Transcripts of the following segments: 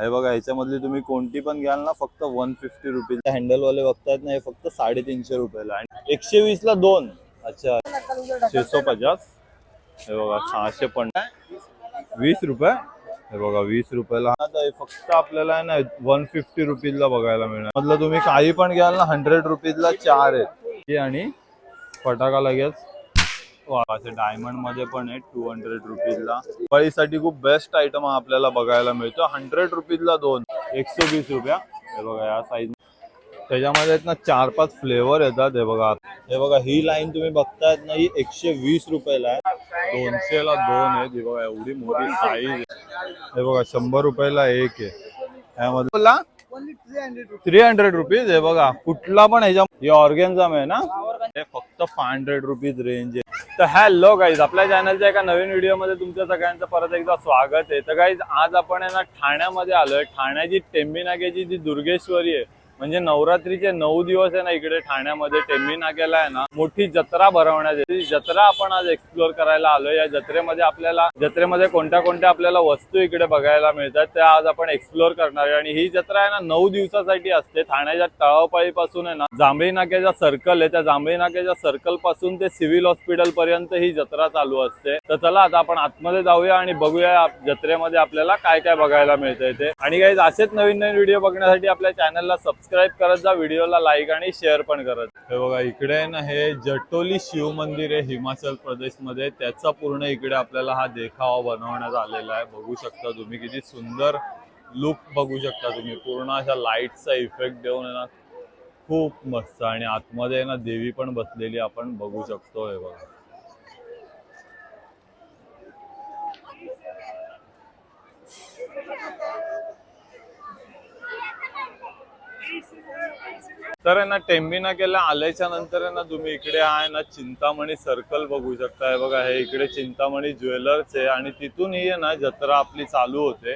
हे बघा ह्याच्यामधली तुम्ही कोणती पण घ्याल ना फक्त वन फिफ्टी रुपीज हँडल वाले बघतायत ना हे फक्त साडेतीनशे रुपयाला. आणि एकशे वीस ला दोन. अच्छा. छेसो पचास. हे बघा सहाशे पण. वीस रुपये? हे बघा वीस रुपयाला. आता हे फक्त आपल्याला आहे ना वन फिफ्टी रुपीजला बघायला मिळणार. मधलं तुम्ही काही पण घ्याल ना हंड्रेड रुपीजला चार आहेत. आणि फटाका लगेच. असे डायमंडमध्ये पण आहे टू हंड्रेड रुपीजला. दिवाळीसाठी खूप बेस्ट आयटम आपल्याला बघायला मिळतो. हंड्रेड रुपीजला दोन. एकशे वीस रुपया. हे बघा या साईज त्याच्यामध्ये आहेत ना चार पाच फ्लेवर येतात. हे बघा. हे बघा ही लाईन तुम्ही बघतायत ना ही एकशे वीस रुपयाला आहे. दोनशे ला दोन आहेत हे बघा एवढी मोठी साईज हे बघा शंभर रुपयाला एक आहे. यामध्ये बोला. थ्री हंड्रेड रुपीज हे बघा कुठला पण ह्याच्या हे ऑर्गेन्झम आहे ना? हे फक्त फाय हंड्रेड रुपीज रेंज आहे. तर हॅलो गाईज आपल्या चॅनलच्या एका नवीन व्हिडिओमध्ये तुमच्या सगळ्यांचं परत एकदा स्वागत आहे. तर गाईज आज आपण आहे ना ठाण्यामध्ये आलोय. ठाण्याची टेंबी जी दुर्गेश्वरी आहे म्हणजे नवरात्रीचे नऊ दिवस आहे ना इकडे ठाण्यामध्ये टेंबी नाक्याला आहे ना मोठी जत्रा भरवण्यात येते. जत्रा आपण आज एक्सप्लोर करायला आलोय. या जत्रेमध्ये आपल्याला जत्रेमध्ये कोणत्या कोणत्या आपल्याला वस्तू इकडे बघायला मिळतात त्या आज आपण एक्सप्लोअर करणार आहे. आणि ही जत्रा आहे ना नऊ दिवसासाठी असते. ठाण्याच्या तळावपाळी पासून आहे ना जांभळी नाक्याचा सर्कल आहे. त्या जांभळी नाक्याच्या सर्कलपासून ते सिव्हिल हॉस्पिटल पर्यंत ही जत्रा चालू असते. तर चला आता आपण आतमध्ये जाऊया आणि बघूया जत्रेमध्ये आपल्याला काय काय बघायला मिळतंय ते. आणि काही असेच नवीन नवीन व्हिडिओ बघण्यासाठी आपल्या चॅनलला सबस्क्राईब करत जा व्हिडिओला लाईक आणि शेअर पण करत हे बघा इकडे आहे ना हे जटोली शिव मंदिर आहे हिमाचल प्रदेशमध्ये त्याचा पूर्ण इकडे आपल्याला हा देखावा बनवण्यात आलेला आहे. बघू शकता तुम्ही किती सुंदर लुक बघू शकता तुम्ही. पूर्ण अशा लाईटचा इफेक्ट देऊन आहे ना खूप मस्त. आणि आतमध्ये आहे ना देवी पण बसलेली आपण बघू शकतो हे बघा. तर आहे ना टेंबी नाक्याला आल्याच्यानंतर आहे ना तुम्ही इकडे आहे ना चिंतामणी सर्कल बघू शकता बघा हे इकडे चिंतामणी ज्वेलर्स आहे आणि तिथून ही आहे ना जत्रा आपली चालू होते.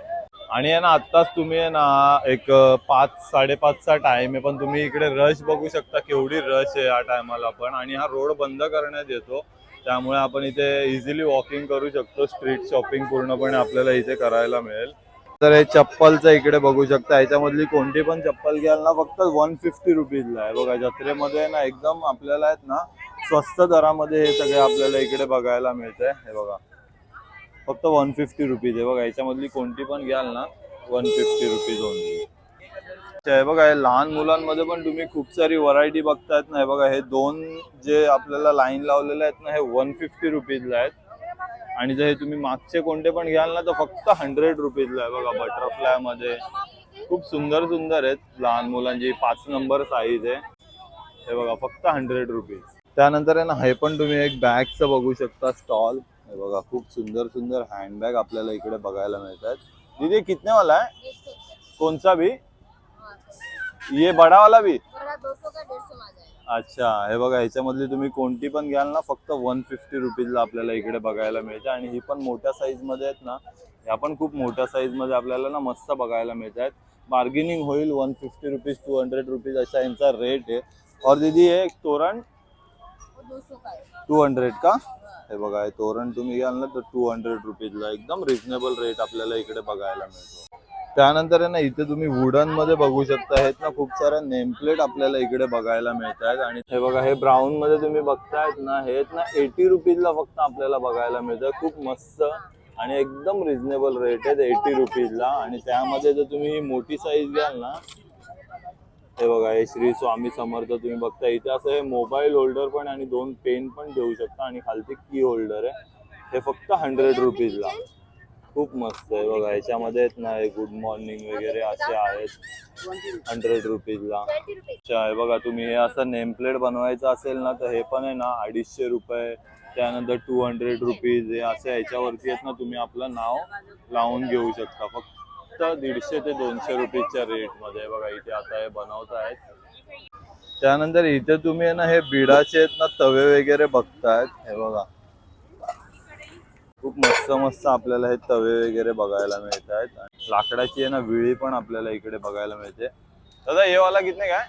आणि आहे ना आत्ताच तुम्ही आहे ना एक पाच साडेपाचचा टाइम आहे. पण तुम्ही इकडे रश बघू शकता केवढी रश आहे या टायमाला पण. आणि हा रोड बंद करण्यात येतो. त्यामुळे आपण इथे इझिली वॉकिंग करू शकतो. स्ट्रीट शॉपिंग पूर्णपणे आपल्याला इथे करायला मिळेल. तर हे चप्पलचं इकडे बघू शकता. याच्यामधली कोणती पण चप्पल घ्याल ना फक्त वन फिफ्टी रुपीजला आहे. बघा जत्रेमध्ये ना एकदम आपल्याला आहेत ना स्वस्त दरामध्ये हे सगळे आपल्याला इकडे बघायला मिळतंय. हे बघा. फक्त वन फिफ्टी रुपीज आहे. बघा याच्यामधली कोणती पण घ्याल ना वन फिफ्टी रुपीज ओनली हे बघा हे लहान मुलांमध्ये पण तुम्ही खूप सारी व्हरायटी बघतायत ना. हे बघा हे दोन जे आपल्याला लाईन लावलेले आहेत ना हे वन फिफ्टी रुपीजला आहेत. आणि जर हे तुम्ही मागचे कोणते पण घ्याल ना तर फक्त हंड्रेड रुपीजला आहे बघा बटरफ्लायमध्ये. खूप सुंदर सुंदर आहेत लहान मुलांची. पाच नंबर साईज आहे. हे बघा फक्त हंड्रेड रुपीज त्यानंतर आहे ना हे पण तुम्ही एक बॅगचं बघू शकता स्टॉल हे बघा खूप सुंदर सुंदर हँडबॅग आपल्याला इकडे बघायला मिळतात. दीदी कितने वाला है कौन सा भी ये बड़ा वाला भी बड़ा अच्छा हे बघा ह्याच्यामधली तुम्ही कोणती पण घ्याल ना फक्त वन फिफ्टी रुपीजला आपल्याला इकडे बघायला मिळते. आणि ही पण मोठ्या साईजमध्ये आहेत ना ह्या पण खूप मोठ्या साईजमध्ये आपल्याला ना मस्त बघायला मिळत आहेत. बार्गेनिंग होईल one fifty rupees two hundred rupees अशा यांचा रेट आहे. और दीदी हे एक तोरण? टू हंड्रेड का? हे बघा हे तोरण तुम्ही घ्याल ना तर टू हंड्रेड रुपीजला एकदम रिजनेबल रेट आपल्याला इकडे बघायला मिळतो. त्यानंतर आहे ना इथे तुम्ही वुडनमध्ये बघू शकता आहेत ना खूप साऱ्या नेमप्लेट आपल्याला इकडे बघायला मिळत आहेत आणि हे बघा हे ब्राऊन मध्ये तुम्ही बघतायत ना हे ना एटी रुपीजला फक्त आपल्याला बघायला मिळतं खूप मस्त आणि एकदम रिझनेबल रेट आहेत एटी रुपीजला आणि त्यामध्ये जर तुम्ही मोठी साईज घ्याल ना हे बघा हे श्री स्वामी समर्थ तुम्ही बघता इथे असं हे मोबाईल होल्डर पण आणि दोन पेन पण देऊ शकता आणि खालती की होल्डर आहे. हे फक्त हंड्रेड रुपीजला खूप मस्त आहे बघा याच्यामध्ये आहेत ना गुड मॉर्निंग वगैरे असे आहेत. हंड्रेड रुपीजला अच्छा आहे बघा तुम्ही हे असं नेमप्लेट बनवायचं असेल ना तर हे पण आहे ना अडीचशे रुपये. त्यानंतर टू हंड्रेड रुपीज हे असं ह्याच्यावरती आहेत ना तुम्ही आपलं नाव लावून घेऊ शकता. फक्त दीडशे ते दोनशे रुपीजच्या रेटमध्ये बघा इथे आता हे बनवत आहेत. त्यानंतर इथे तुम्ही आहे ना हे बिडाचे आहेत ना तवे वगैरे बघतायत हे बघा. खूप मस्त मस्त आपल्याला हे तवे वगैरे बघायला मिळत आहेत लाकडाची आहे ना विळी पण आपल्याला इकडे बघायला मिळते. दादा हे वाला किती काय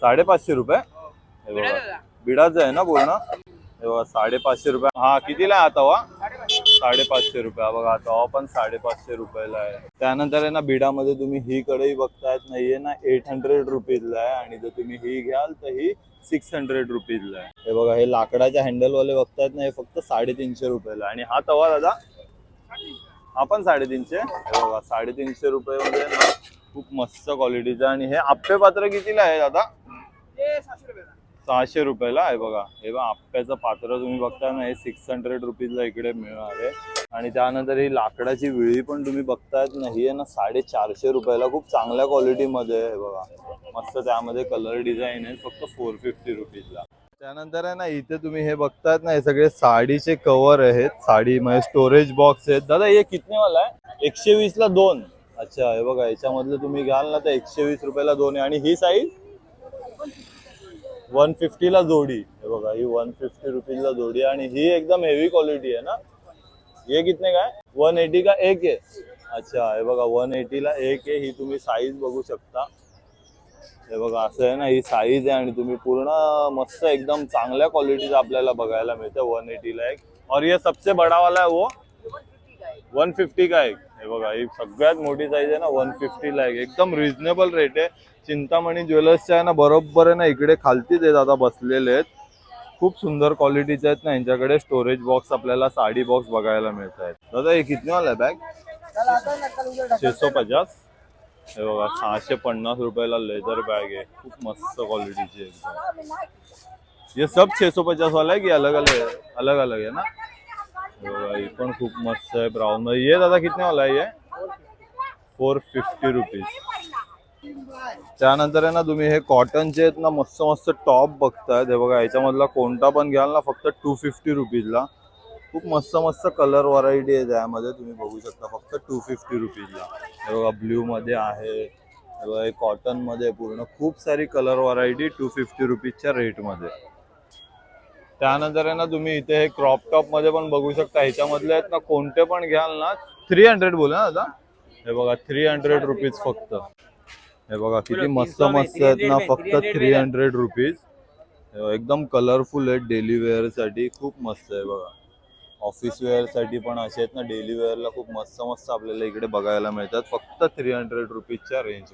साडेपाचशे रुपये. हे बघा. बिडाचं आहे ना पूर्ण? हे बघा साडेपाचशे रुपये. हा कितीला आहे आता वा? साडेपाचशे रुपये. बघा आता पण साडेपाचशे रुपयाला आहे. त्यानंतर आहे ना बिडामध्ये तुम्ही ही कढई बघतायत नाहीये ना एट हंड्रेड रुपीजला आहे. आणि जर तुम्ही ही घ्याल तर ही सिक्स हंड्रेड रुपीजला आहे. हे बघा हे लाकडाच्या हँडलवाले बघतायत ना हे फक्त साडेतीनशे रुपयाला आणि हा तवा दादा हा पण साडेतीनशे. हे बघा साडेतीनशे रुपये मध्ये ना खूप मस्त क्वालिटीचा आणि हे आप्पे पात्र कितीला आहे दादा? सहाशे रुपयाला आहे बघा. हे बघा आप्प्याचं पात्र तुम्ही बघता ना हे सिक्स हंड्रेड रुपीजला इकडे मिळणार आहे. आणि त्यानंतर ही लाकडाची विळी पण तुम्ही बघतायत ना ही आहे ना साडेचारशे रुपयाला खूप चांगल्या क्वालिटीमध्ये आहे बघा. मस्त त्यामध्ये कलर डिझाईन आहे फक्त फोर फिफ्टी रुपीजला त्यानंतर आहे ना इथे तुम्ही हे बघतायत ना हे सगळे साडीचे कव्हर आहेत. साडी म्हणजे स्टोरेज बॉक्स आहेत. दादा हे कितनेवाला आहे? एकशे वीसला दोन. अच्छा हे बघा याच्यामधलं तुम्ही घ्याल ना तर एकशे वीस रुपयाला दोन आहे. आणि ही साईज वन फिफ्टीला जोडी. हे बघा ही वन फिफ्टी रुपीजला जोडी आणि ही एकदम हेवी क्वालिटी आहे ना? ये कितने काय वन एटी का एक आहे? अच्छा हे बघा वन ला एक आहे. ही तुम्ही साईज बघू शकता. हे बघा असं आहे ना ही साईज आहे आणि तुम्ही पूर्ण मस्त एकदम चांगल्या क्वालिटीचं आपल्याला बघायला मिळते वन ला एक. और ये सबसे बडा वाला आहे वो. वन फिफ्टी का एक. हे बघा ही सगळ्यात मोठी साईज आहे ना वन ला एक. एकदम रिजनेबल रेट आहे. चिंतामणी ज्वेलर्सच्या आहे ना बरोबर आहे ना इकडे खालतीच आहेत आता बसलेले आहेत. खूप सुंदर क्वालिटीचे आहेत ना यांच्याकडे स्टोरेज बॉक्स आपल्याला साडी बॉक्स बघायला मिळत आहेत दादा हे किती वाला आहे बॅग छेसो पचास? हे बघा सहाशे पन्नास रुपयाला लेदर बॅग आहे. खूप मस्त क्वालिटीची आहे. एकदम ये सब छे सौ पचास वाला है कि अलग अलग है अलग अलग है ना? हे बघा, ही पण खूप मस्त आहे ब्राऊन ये दादा कितने वाला आहे ये फोर फिफ्टी रुपीज त्यानंतर आहे ना तुम्ही हे कॉटनचे आहेत ना मस्त मस्त टॉप बघतायत हे बघा याच्यामधला कोणता पण घ्याल ना फक्त टू फिफ्टी रुपीजला. खूप मस्त मस्त कलर व्हरायटी आहे त्यामध्ये. तुम्ही बघू शकता फक्त टू फिफ्टी रुपीजला. हे बघा ब्ल्यूमध्ये आहे. हे बघा कॉटनमध्ये कॉटनमध्ये पूर्ण. खूप सारी कलर व्हरायटी टू फिफ्टी रुपीजच्या रेटमध्ये त्यानंतर आहे ना तुम्ही इथे हे क्रॉप टॉपमध्ये पण बघू शकता. ह्याच्यामधले आहेत ना कोणते पण घ्याल ना थ्री हंड्रेड बोला ना आता. हे बघा थ्री हंड्रेड रुपीज फक्त. हे बघा किती मस्त मस्त आहेत ना फक्त थ्री हंड्रेड रुपीज एकदम कलरफुल आहेत डेली वेअरसाठी खूप मस्त आहे बघा. ऑफिस वेअरसाठी पण असे आहेत ना डेली वेअरला खूप मस्त मस्त आपल्याला इकडे बघायला मिळतात. फक्त थ्री हंड्रेड रुपीजच्या रेंज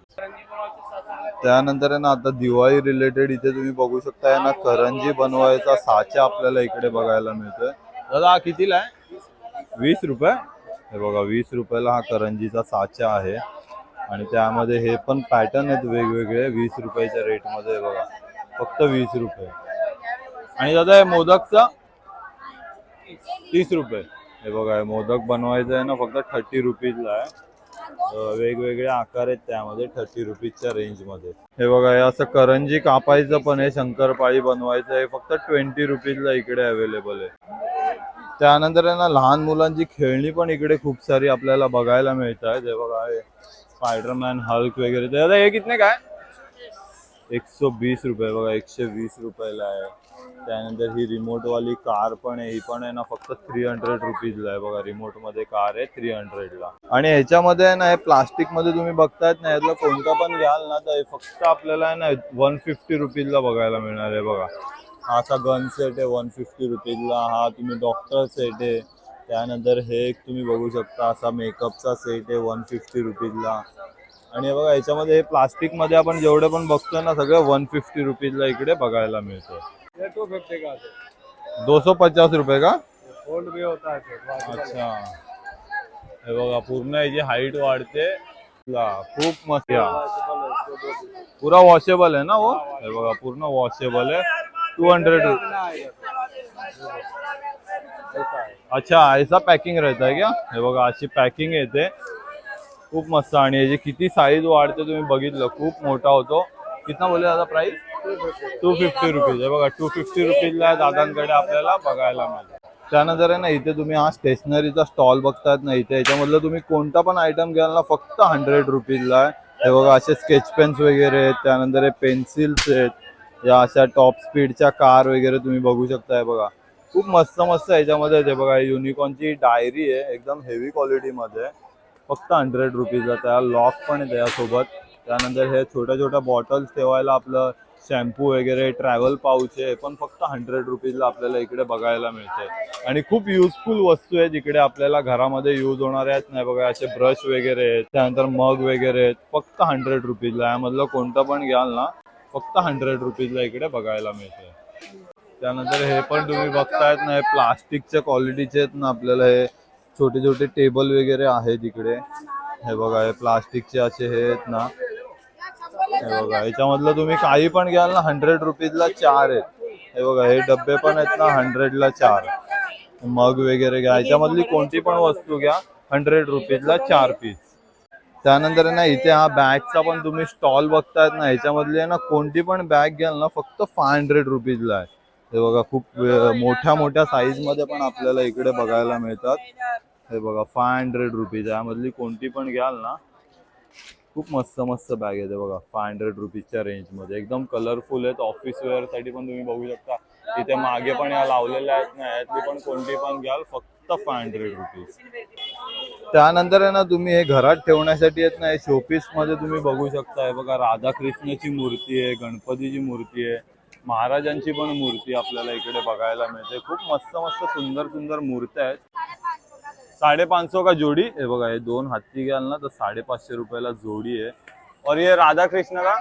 त्यानंतर आहे ना आता दिवाळी रिलेटेड इथे तुम्ही बघू शकता ना करंजी बनवायचा साचा आपल्याला इकडे बघायला मिळतोय. दादा हा कितीला आहे? वीस रुपये? हे बघा वीस रुपयाला हा करंजीचा साचा आहे. आणि त्यामध्ये हे पण पॅटर्न आहेत वेगवेगळे वीस रुपयाच्या रेटमध्ये बघा. फक्त वीस रुपये. आणि दादा हे मोदकचा तीस रुपये. हे बघा हे मोदक बनवायचं आहे ना फक्त थर्टी रुपीजला आहे. वेगवेगळे आकार आहेत त्यामध्ये थर्टी रुपीजच्या रेंजमध्ये हे बघा हे असं करंजी कापायचं पण आहे शंकरपाळी बनवायचं आहे. फक्त ट्वेंटी रुपीजला इकडे अवेलेबल आहे. त्यानंतर आहे ना लहान मुलांची खेळणी पण इकडे खूप सारी आपल्याला बघायला मिळत आहेत हे बघा स्पायडरमॅन हल्क वगैरे. तर दादा हे कितने काय? एकशे वीस रुपये बघा एकशे वीस रुपयाला आहे. त्यानंतर ही रिमोट वाली कार पण आहे. ही पण आहे ना फक्त थ्री हंड्रेड रुपीजला आहे बघा. रिमोटमध्ये कार आहे थ्री हंड्रेडला आणि ह्याच्यामध्ये आहे ना हे प्लास्टिकमध्ये तुम्ही बघतायत ना यातलं कोणतं पण घ्याल ना तर हे फक्त आपल्याला आहे ना वन फिफ्टी रुपीजला बघायला मिळणार आहे बघा. हा असा गन सेट आहे वन फिफ्टी रुपीजला हा तुम्ही डॉक्टर सेट आहे. त्यानंतर हे एक तुम्ही बघू शकता असा मेकअपचा सेट आहे वन फिफ्टी रुपीजला. आणि हे बघा याच्यामध्ये हे प्लास्टिकमध्ये आपण जेवढे पण बघतोय ना सगळं वन फिफ्टी रुपीजला इकडे बघायला मिळतं है दो सौ पचास रुपये का? होता है अच्छा. हे बघा पूर्ण याची हाईट वाढते. खूप मस्त. पुरा वॉशेबल आहे ना वो हे बघा पूर्ण वॉशेबल आहे. टू हंड्रेड अच्छा ऐसा पॅकिंग राहत आहे क्या? हे बघा अशी पॅकिंग येते. खूप मस्त. आणि याची किती साईज वाढते तुम्ही बघितलं. खूप मोठा होतो. कितना बोलले दादा प्राइस टू फिफ्टी रुपीज आहे बघा टू फिफ्टी रुपीजला दादांकडे आपल्याला बघायला मिळेल त्यानंतर आहे ना इथे तुम्ही हा स्टेशनरीचा स्टॉल बघतायत ना इथे. याच्यामधलं तुम्ही कोणता पण आयटम घ्याल ना फक्त हंड्रेड रुपीजला आहे. हे बघा असे स्केच पेन्स वगैरे आहेत. त्यानंतर हे पेन्सिल्स आहेत. या अशा टॉप स्पीडच्या कार वगैरे तुम्ही बघू शकताय बघा. खूप मस्त मस्त याच्यामध्ये आहे ते बघा युनिकॉनची डायरी आहे एकदम हेवी क्वालिटीमध्ये फक्त हंड्रेड रुपीजला त्या लॉक पण आहे त्यासोबत त्यानंतर हे छोट्या छोट्या बॉटल्स ठेवायला आपलं शॅम्पू वगैरे ट्रॅव्हल पाऊच आहे पण फक्त हंड्रेड रुपीजला आपल्याला इकडे बघायला मिळते. आणि खूप युजफुल वस्तू आहेत इकडे आपल्याला घरामध्ये यूज होणार आहेत. नाही बघा असे ब्रश वगैरे आहेत. त्यानंतर मग वगैरे आहेत. फक्त हंड्रेड रुपीजला यामधलं कोणतं पण घ्याल ना फक्त हंड्रेड रुपीजला इकडे बघायला मिळते. त्यानंतर हे पण तुम्ही बघतायत ना हे प्लास्टिकच्या क्वालिटीचे आहेत ना आपल्याला हे छोटे छोटे टेबल वगैरे आहेत इकडे हे बघा हे प्लास्टिकचे असे हे आहेत ना. हे बघा याच्यामधलं तुम्ही काही पण घ्याल ना हंड्रेड रुपीजला चार आहेत. हे बघा हे डब्बे पण आहेत ना हंड्रेडला चार. मग वगैरे घ्या याच्यामधली कोणती पण वस्तू घ्या हंड्रेड रुपीजला चार पीस त्यानंतर ना इथे हा बॅगचा पण तुम्ही स्टॉल बघतायत ना याच्यामधली आहे ना कोणती पण बॅग घ्याल ना फक्त फाय हंड्रेड रुपीजला आहे. हे बघा खूप मोठ्या मोठ्या साईजमध्ये पण आपल्याला इकडे बघायला मिळतात. हे बघा फाय हंड्रेड रुपीज यामधली कोणती पण घ्याल ना खूप मस्त मस्त बॅग आहे ते बघा फाय हंड्रेड रुपीजच्या रेंजमध्ये एकदम कलरफुल आहेत. ऑफिस वेअरसाठी पण तुम्ही बघू शकता. इथे मागे पण या लावलेल्या आहेत ना यातली पण कोणती पण घ्याल फक्त फाय हंड्रेड रुपीज त्यानंतर आहे ना तुम्ही हे घरात ठेवण्यासाठी आहेत ना हे शोपीसमध्ये तुम्ही बघू शकता. हे बघा राधाकृष्णाची मूर्ती आहे गणपतीची मूर्ती आहे. महाराजांची पण मूर्ती आपल्याला इकडे बघायला मिळते. खूप मस्त मस्त सुंदर सुंदर मूर्त्या आहेत. साडेपाचशे का जोडी? हे बघा हे दोन हत्ती घ्याल ना तर साडेपाचशे रुपयाला जोडी आहे. और ये राधा कृष्ण का?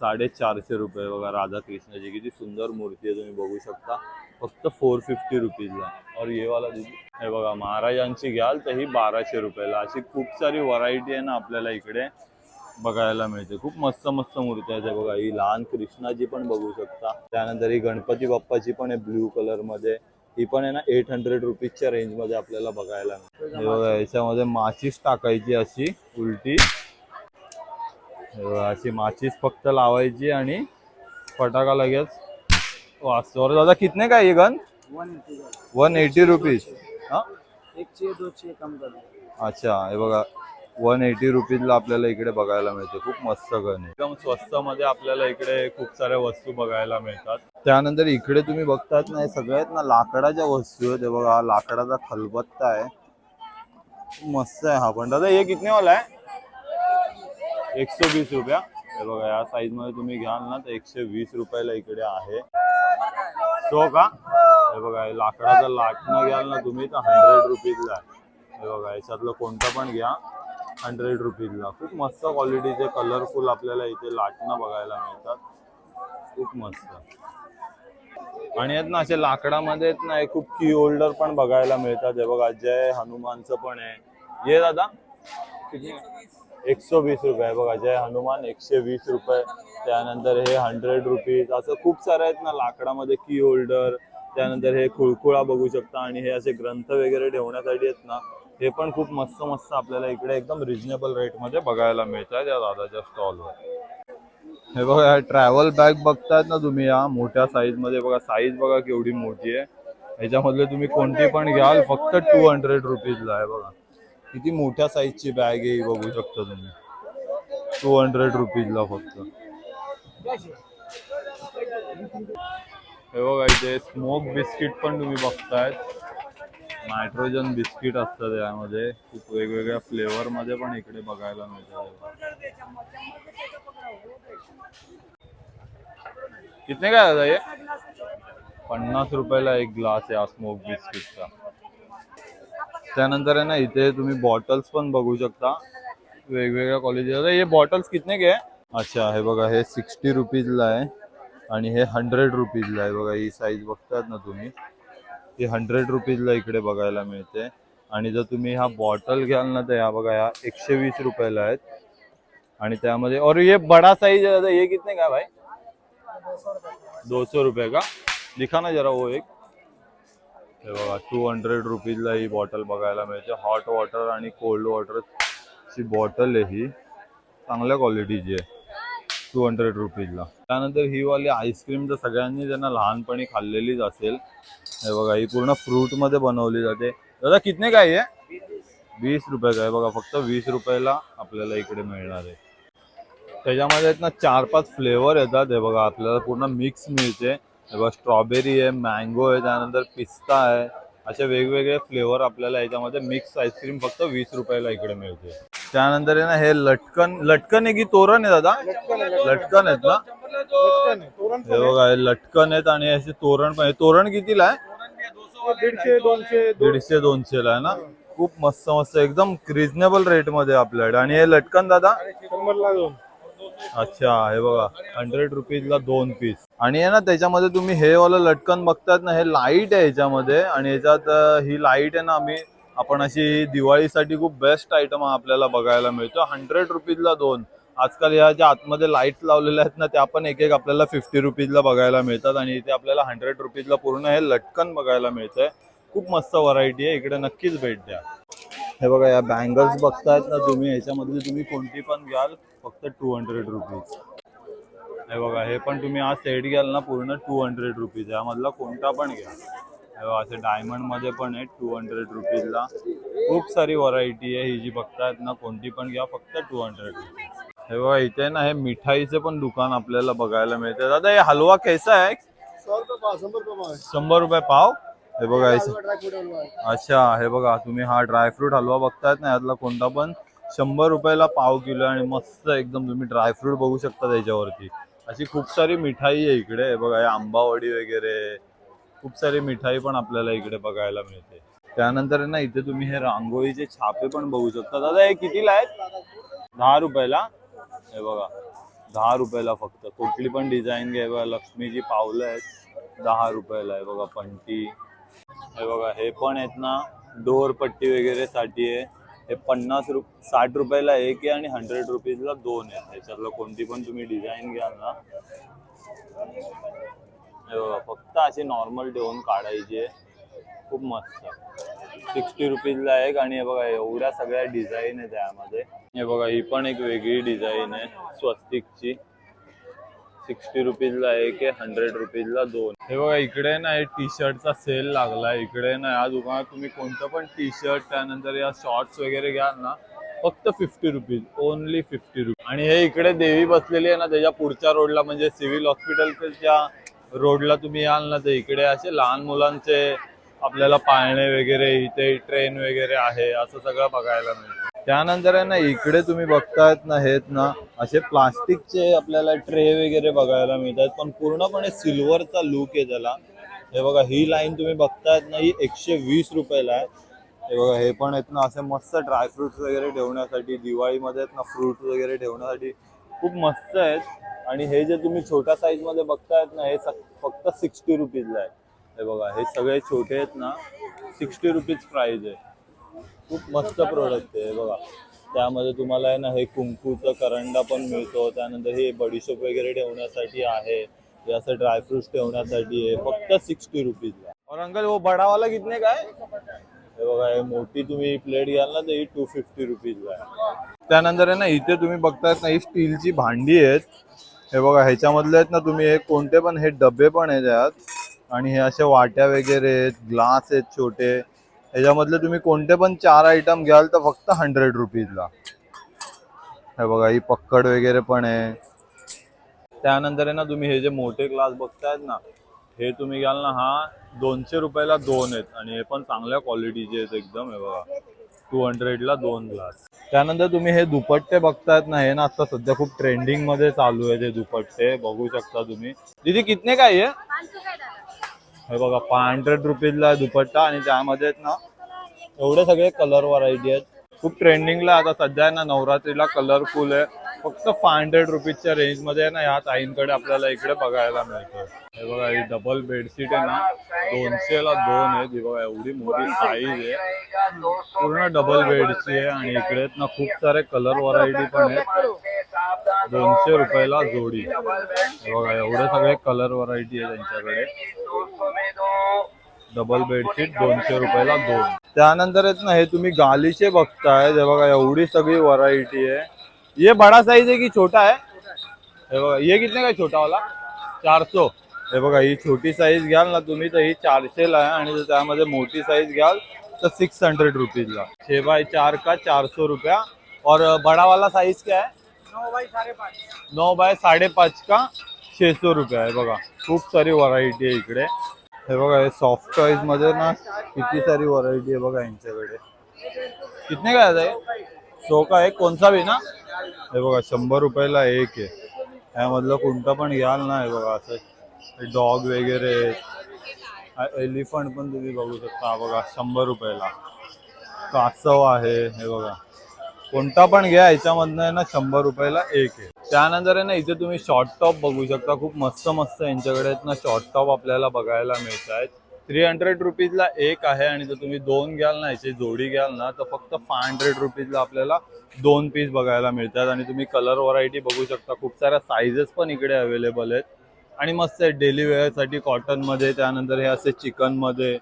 साडेचारशे रुपये बघा राधा कृष्णाची किती सुंदर मूर्ती आहे तुम्ही बघू शकता. फक्त फोर फिफ्टी रुपीजला. और ये वाला हे बघा महाराजांची घ्याल तर ही बाराशे रुपयाला. अशी खूप सारी व्हरायटी आहे ना आपल्याला इकडे. बघायला मिळते. खूप मस्त मस्त मूर्ती आहेत बघा ही लहान कृष्णाची पण बघू शकता. त्यानंतर ही गणपती बाप्पाची पण आहे ब्ल्यू कलरमध्ये. ही पण आहे ना एट हंड्रेड रुपीजच्या रेंजमध्ये आपल्याला बघायला मिळते. बघा याच्यामध्ये माचीस टाकायची अशी उलटी. अशी माचीस फक्त लावायची आणि फटाका लगेच वाजतो. और दादा कितने का है ये गन वन एटी रुपीज हा? अच्छा हे बघा. वन एटी रुपीजला आपल्याला इकडे बघायला मिळते. खूप मस्त गण आहे. एकदम स्वस्त मध्ये आपल्याला इकडे खूप साऱ्या वस्तू बघायला मिळतात. त्यानंतर इकडे तुम्ही बघतात ना सगळ्यात सगळे ना लाकडाच्या वस्तू आहेत. बघा लाकडाचा खलबत्ता आहे. मस्त आहे हा पण. दादा हे कितने वाला आहे? एकशे वीस रुपया. हे बघा या साईजमध्ये तुम्ही घ्याल ना तर एकशे वीस रुपयाला इकडे आहे. तो का? हे बघा लाकडाचा लाकडाचं लाटणं घ्याल ना तुम्ही तर हंड्रेड रुपीजला आहे. हे बघा याच्यातलं कोणतं पण घ्या. हंड्रेड रुपीजला खूप मस्त क्वालिटीचे कलरफुल आपल्याला इथे लाटणं बघायला मिळतात. खूप मस्त. आणि आहेत ना असे लाकडामध्ये आहेत ना खूप की होल्डर पण बघायला मिळतात. हे बघा जय हनुमानचं पण आहे. ये दादा. एकशे वीस रुपये. बघा जय हनुमान एकशे वीस रुपये. त्यानंतर हे हंड्रेड रुपीज असं खूप सारे आहेत ना लाकडामध्ये की होल्डर त्यानंतर हे खुळखुळा बघू शकता. आणि हे असे ग्रंथ वगैरे ठेवण्यासाठी आहेत ना हे पण खूप मस्त मस्त आपल्याला इकडे एकदम रिजनेबल रेटमध्ये बघायला मिळतात या दादाच्या स्टॉलवर हे बघा ट्रॅव्हल बॅग बघतायत ना तुम्ही या मोठ्या साईजमध्ये बघा साईज बघा केवढी मोठी आहे. ह्याच्यामधले तुम्ही कोणती पण घ्याल फक्त टू हंड्रेड रुपीजला आहे बघा. किती मोठ्या साईजची बॅग आहे ही बघू शकता तुम्ही. टू हंड्रेड रुपीजला फक्त. हे बघा इथे स्मोक बिस्किट पण तुम्ही बघतायत. नायट्रोजन बिस्किट असतात त्यामध्ये. खूप वेगवेगळ्या फ्लेवर मध्ये पण इकडे बघायला मिळतं कितने काय दादा हे पन्नास रुपयाला एक ग्लास आहे स्मोक बिस्किटचा त्यानंतर आहे ना इथे तुम्ही बॉटल्स पण बघू शकता. वेगवेगळ्या क्वालिटीचा हे बॉटल्स कितने घे अच्छा हे बघा हे सिक्स्टी रुपीजला आहे. आणि हे हंड्रेड रुपीजला आहे. बघा ही साईज बघतात ना तुम्ही. ती हंड्रेड रुपीजला इकडे बघायला मिळते. आणि जर तुम्ही हा बॉटल घ्याल ना तर या बघा या एकशे वीस रुपयाला आहेत. आणि त्यामध्ये और ये बडा साईज है ये कितने का भाई? दो सौ रुपये का? दिखा ना जरा वो एक. हे बघा टू हंड्रेड रुपीजला ही बॉटल बघायला मिळते. हॉट वॉटर आणि कोल्ड वॉटरची बॉटल आहे ही. चांगल्या क्वालिटीची आहे. टू हंड्रेड रुपीजला. त्यानंतर ही वाली आईस्क्रीम तर सगळ्यांनी त्यांना लहानपणी खाल्लेलीच असेल हे बघा ही पूर्ण फ्रूटमध्ये बनवली जाते. दादा कितने काय आहे वीस रुपये काय बघा फक्त वीस रुपयाला आपल्याला इकडे मिळणार आहे. त्याच्यामध्ये ना चार पाच फ्लेवर येतात. हे बघा आपल्याला पूर्ण मिक्स मिळते. हे बघा स्ट्रॉबेरी आहे मँगो आहे त्यानंतर पिस्ता आहे. असे वेगवेगळे फ्लेवर आपल्याला याच्यामध्ये मिक्स आईस्क्रीम फक्त वीस रुपयाला इकडे मिळते. त्यानंतर आहे ना हे लटकन लटकन आहे की तोरण आहे दादा? लटकन आहेत ना? हे बघा हे लटकन आहेत आणि असे तोरण पण आहे. तोरण कितीला आहे? दीडशे दोनशे दीडशे दोनशे ला आहे ना? खूप मस्त मस्त एकदम रिझनेबल रेटमध्ये आपल्याकडे आणि हे लटकन दादा? शंभरला दोन. अच्छा हे बघा हंड्रेड रुपीजला दोन पीस आणि आहे ना त्याच्यामध्ये तुम्ही हे वाला लटकन बघतात ना हे लाइट आहे याच्यामध्ये. आणि याच्यात अं, ही लाइट आहे ना आम्ही आपण अशी दिवाळीसाठी खूप बेस्ट आयटम आपल्याला बघायला मिळतो. हंड्रेड रुपीजला दोन. आजकाल या ज्या आतमध्ये लाईट्स लावलेल्या आहेत ना त्या पण एक एक आपल्याला फिफ्टी रुपीजला बघायला मिळतात आणि इथे आपल्याला हंड्रेड रुपीजला पूर्ण हे लटकन बघायला मिळतंय. खूप मस्त व्हरायटी आहे. इकडे नक्कीच भेट द्या. हे बघा या बँगल्स बघतायत ना तुम्ही याच्यामध्ये तुम्ही कोणती पण घ्याल फक्त टू हंड्रेड रुपीज हे बघा हे पण तुम्ही आज सेट घ्याल ना पूर्ण टू हंड्रेड रुपीज यामधला कोणता पण घ्या. हे बघा असे डायमंडमध्ये पण आहे टू हंड्रेड रुपीजला खूप सारी व्हरायटी आहे. ही जी बघतायत ना कोणती पण घ्या फक्त टू हंड्रेड रुपीज हे बघा इथे ना हे मिठाईचे पण दुकान आपल्याला बघायला मिळते. दादा हे हलवा कैसा आहे? शंभर रुपये पाव. हे बघा अच्छा हे बघा तुम्ही हा ड्रायफ्रूट हलवा बघतायत ना यातला कोणता पण शंभर रुपयाला पाव किलो आणि मस्त एकदम तुम्ही ड्रायफ्रूट बघू शकता त्याच्यावरती. अशी खूप सारी मिठाई आहे इकडे. हे बघा हे आंबावडी वगैरे. खूप सारी मिठाई पण आपल्याला इकडे बघायला मिळते. त्यानंतर ना इथे तुम्ही हे रांगोळीचे छापे पण बघू शकता. दादा हे कितीला आहेत? दहा रुपयाला. हे बघा दहा रुपयाला फक्त. कुठली पण डिझाईन घ्या बघा लक्ष्मीची पावलं आहेत दहा रुपयाला आहे बघा पंटी हे बघा हे पण आहेत ना डोर पट्टी वगैरे साठी आहे. हे पन्नास रुप साठ रुपयाला एक आहे आणि हंड्रेड रुपीजला दोन आहे ह्याच्यातलं कोणती पण तुम्ही डिझाईन घ्याल ना. हे बघा फक्त अशी नॉर्मल ठेवून काढायची. आहे खूप मस्त. सिक्स्टी रुपीजला एक आणि हे बघा एवढ्या सगळ्या डिझाईन आहे त्यामध्ये हे बघा ही पण एक वेगळी डिझाईन आहे स्वस्तिकची. सिक्स्टी रुपीजला एक आहे हंड्रेड रुपीजला दोन. हे बघा इकडे ना हे टी शर्टचा सेल लागलाय. इकडे ना या दुकानात तुम्ही कोणतं पण टी शर्ट त्यानंतर या शॉर्ट्स वगैरे घ्याल ना फक्त fifty rupees only fifty rupees. आणि हे इकडे देवी बसलेली आहे ना त्याच्या पुढच्या रोडला म्हणजे सिव्हिल हॉस्पिटलच्या रोडला तुम्ही याल ना तर इकडे असे लहान मुलांचे आपल्याला पाळणे वगैरे इथे ट्रेन वगैरे आहे असं सगळं बघायला मिळतं. त्यानंतर आहे ना इकडे तुम्ही बघतायत ना हेत ना असे प्लास्टिकचे आपल्याला ट्रे वगैरे बघायला मिळतात पण पूर्णपणे सिल्वरचा लुक आहे त्याला. हे बघा ही लाईन तुम्ही बघतायत ना ही एकशे वीस रुपयाला आहे. हे बघा हे पण आहेत ना असे मस्त ड्रायफ्रुट्स वगैरे ठेवण्यासाठी दिवाळीमध्ये आहेत ना फ्रुट्स वगैरे ठेवण्यासाठी खूप मस्त आहेत. आणि हे जे तुम्ही छोट्या साईजमध्ये बघतायत ना हे फक्त सिक्स्टी रुपीजला आहे. हे बघा हे सगळे छोटे आहेत ना सिक्स्टी रुपीज प्राईज आहे. खूप मस्त प्रोडक्ट आहे हे बघा. त्यामध्ये तुम्हाला आहे ना हे कुंकूचं करंडा पण मिळतो त्यानंतर हे बडीशोप वगैरे ठेवण्यासाठी आहे हे असं ड्रायफ्रुट्स ठेवण्यासाठी आहे फक्त सिक्स्टी रुपीजला और अंकल वो बडावाला कितने काय हे बघा हे मोठी तुम्ही प्लेट घ्याल ना तर ही टू फिफ्टी रुपीजला आहे. त्यानंतर आहे ना इथे तुम्ही बघतायत ना ही स्टीलची भांडी आहेत. हे बघा ह्याच्यामधले आहेत ना तुम्ही हे कोणते पण हे डबे पण आहेत यात. आणि हे असे वाट्या वगैरे आहेत ग्लास आहेत छोटे. ह्याच्यामधले तुम्ही कोणते पण चार आयटम घ्याल तर फक्त हंड्रेड रुपीजला हे बघा ही पक्कड वगैरे पण आहे. त्यानंतर आहे ना तुम्ही हे जे मोठे ग्लास बघतायत ना हे तुम्ही घ्याल ना हा दोनशे रुपयाला दोन आहेत. आणि हे पण चांगल्या क्वालिटीचे आहेत एकदम हे बघा. टू हंड्रेडला दोन ग्लास त्यानंतर तुम्ही हे दुपट्टे बघतायत ना हे ना आता सध्या खूप ट्रेंडिंगमध्ये चालू आहे ते दुपट्टे. बघू शकता तुम्ही. दीदी कितने काय आहे हे बघा फाय हंड्रेड रुपीजला दुपट्टा आणि त्यामध्ये आहेत ना एवढे सगळे कलर व्हरायटी आहेत. खूप ट्रेंडिंगला आता सध्या आहे ना नवरात्रीला कलरफुल आहे. फक्त फाय हंड्रेड रुपीजच्या रेंजमध्ये आहे ना ह्या ताईंकडे आपल्याला इकडे बघायला मिळतं हे बघा ही डबल बेडशीट आहे ना दोनशेला दोन आहे. ही बघा एवढी मोठी साईज आहे. पूर्ण डबल बेडची आहे आणि इकडे ना खूप सारे कलर व्हरायटी पण आहेत. दोनशे रुपयाला जोडी. हे बघा एवढे सगळे कलर व्हरायटी आहे त्यांच्याकडे. डबल बेडशीट दोनशे रुपयाला दोन. त्यानंतर आहेत ना हे तुम्ही गालीचे बघताय. हे बघा एवढी सगळी व्हरायटी आहे. ये बडा साईज आहे की छोटा आहे हे बघा ये कितने का आहे छोटा वाला? चारसो हे बघा ही छोटी साईज घ्याल ना तुम्ही तर ही चारशेला आहे आणि जर त्यामध्ये मोठी साईज घ्याल तर सिक्स हंड्रेड रुपीजला छे बाय चार का चार सौ रुपया. और बड़ा वाला साइज क्या है? नौ बाई साढ़े पाँच बाय साडेपाच का छे सौ रुपये आहे बघा. खूप सारी व्हरायटी आहे इकडे. हे बघा हे सॉफ्ट टॉईजमध्ये ना किती सारी व्हरायटी आहे बघा यांच्याकडे. कितने का आहे सो का एक बी ना? हे बघा शंभर रुपयाला एक आहे. यामधलं कोणतं पण घ्याल ना हे बघा असं डॉग वगैरे एलिफंट पण तुम्ही बघू शकता बघा शंभर रुपयाला. कासव आहे हे बघा. कोणता पण घ्या याच्यामधनं आहे ना शंभर रुपयाला एक आहे. त्यानंतर आहे ना इथे तुम्ही शॉर्ट टॉप बघू शकता. खूप मस्त मस्त यांच्याकडे आहेत ना शॉर्ट टॉप आपल्याला बघायला मिळत आहेत थ्री हंड्रेड रुपीजला एक आहे आणि जर तुम्ही दोन घ्याल ना याची जोडी घ्याल ना तर फक्त फाय हंड्रेड रुपीजला आपल्याला दोन पीस बघायला मिळतात. आणि तुम्ही कलर व्हरायटी बघू शकता. खूप साऱ्या साईजेस पण इकडे अवेलेबल आहेत. आणि मस्त आहेत डेली वेअरसाठी कॉटनमध्ये त्यानंतर हे असे चिकनमध्ये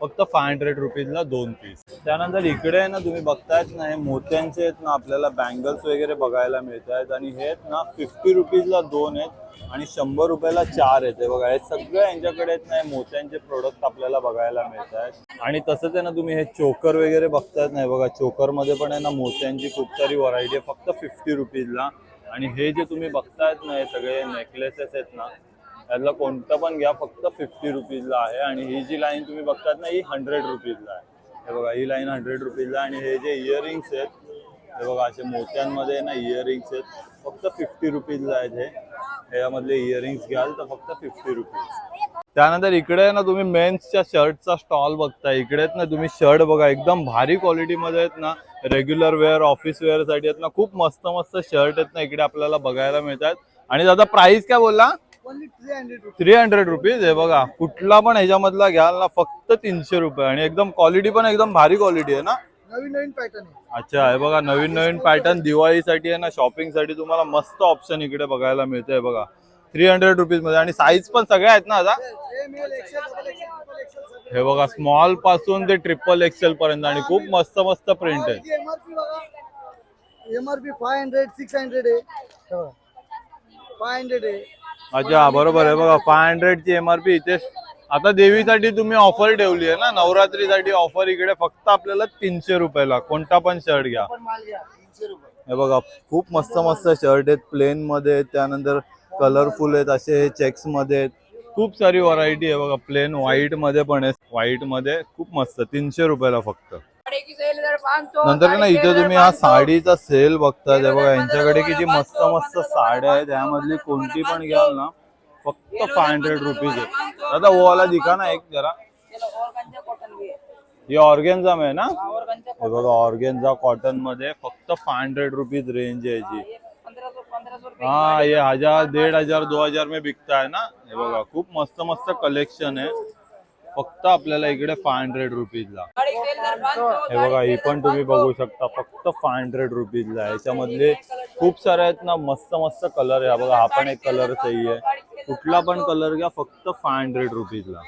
फक्त फाय हंड्रेड रुपीजला दोन पीस त्यानंतर इकडे आहे ना तुम्ही बघतायत ना हे मोत्यांचे आहेत ना आपल्याला बँगल्स वगैरे बघायला मिळत आहेत आणि हे आहेत ना फिफ्टी रुपीजला दोन आहेत. आणि शंभर रुपयाला चार आहेत बघा हे सगळं यांच्याकडे नाही. मोत्यांचे प्रोडक्ट आपल्याला बघायला मिळत आहेत आणि तसंच आहे ना तुम्ही हे चोकर वगैरे बघतायत नाही. बघा चोकरमध्ये पण आहे ना मोत्यांची खूप सारी व्हरायटी आहे. फक्त फिफ्टी रुपीजला आणि हे जे तुम्ही बघतायत ना हे सगळे नेकलेसेस आहेत ना त्यातलं कोणतं पण घ्या. फक्त फिफ्टी रुपीजला आहे. आणि ही जी लाईन तुम्ही बघतात ना ही हंड्रेड रुपीजला आहे. हे बघा ही लाईन हंड्रेड रुपीजला आणि हे जे इयरिंग्स आहेत हे बघा असे मोत्यांमध्ये ना इयरिंग्स आहेत. फक्त फिफ्टी रुपीजला आहेत हे. यामधले इयरिंग्स घ्याल तर फक्त फिफ्टी रुपीज त्यानंतर इकडे ना तुम्ही मेन्सच्या शर्टचा स्टॉल बघताय. इकडे ना तुम्ही शर्ट बघा एकदम भारी क्वालिटीमध्ये आहेत ना. रेग्युलर वेअर ऑफिस वेअरसाठी आहेत ना खूप मस्त मस्त शर्ट आहेत ना इकडे आपल्याला बघायला मिळतात. आणि दादा प्राइस काय बोलला? थ्री हंड्रेड रुपीज आहे बघा कुठला पण ह्याच्यामधला घ्याल ना फक्त तीनशे रुपये. आणि एकदम क्वालिटी पण एकदम भारी क्वालिटी आहे ना. नवीन नवीन पॅटर्न आहे. अच्छा हे बघा नवीन नवीन पॅटर्न दिवाळीसाठी आहे ना शॉपिंगसाठी तुम्हाला मस्त ऑप्शन इकडे बघायला मिळतंय बघा. थ्री हंड्रेड रुपीजमध्ये आणि साईज पण सगळ्या आहेत ना आता? हे बघा स्मॉलपासून ते ट्रिपल एक्सेल पर्यंत आणि खूप मस्त मस्त प्रिंट आहे. MRP five hundred six hundred आहे. फाय हंड्रेड आहे. अच्छा बरोबर आहे. बघा फाय हंड्रेड ची एमआरपी इथे आता देवीसाठी तुम्ही ऑफर ठेवली आहे ना? नवरात्रीसाठी ऑफर इकडे फक्त आपल्याला तीनशे रुपयाला. कोणता पण शर्ट घ्या. हे बघा खूप मस्त मस्त शर्ट आहेत. प्लेन मध्ये आहेत त्यानंतर कलरफुल आहेत असे चेक्समध्ये आहेत. खूप सारी व्हरायटी आहे बघा. प्लेन व्हाईटमध्ये पण आहे. व्हाईटमध्ये खूप मस्त. तीनशे रुपयाला फक्त. नंतर ना इथे तुम्ही हा साडीचा सेल बघताय. बघा यांच्याकडे किती मस्त मस्त साड्या आहेत. त्यामधली कोणती पण घ्याल ना. फक्त फाय हंड्रेड रुपीज आहे. दादा ओवाला दिखा ना एक जरा. ही ऑर्गेन्झा आहे. ना? हे बघा ऑर्गेन्झा कॉटनमध्ये फक्त फाय हंड्रेड रुपीज रेंज आहे याची हाँ ये हजार डेढ़ हजार दो हजार में बिकता है ना? हे बघा खूप मस्त मस्त कलेक्शन आहे. फक्त आपल्याला इकडे फाय हंड्रेड रुपीजला हे बघा ही पण तुम्ही बघू शकता फक्त फाय हंड्रेड रुपीजला आहे. याच्यामधले खूप सारे आहेत ना मस्त मस्त कलर आहे. बघा हा पण एक कलर सही आहे. कुठला पण कलर घ्या फक्त फाय हंड्रेड रुपीजला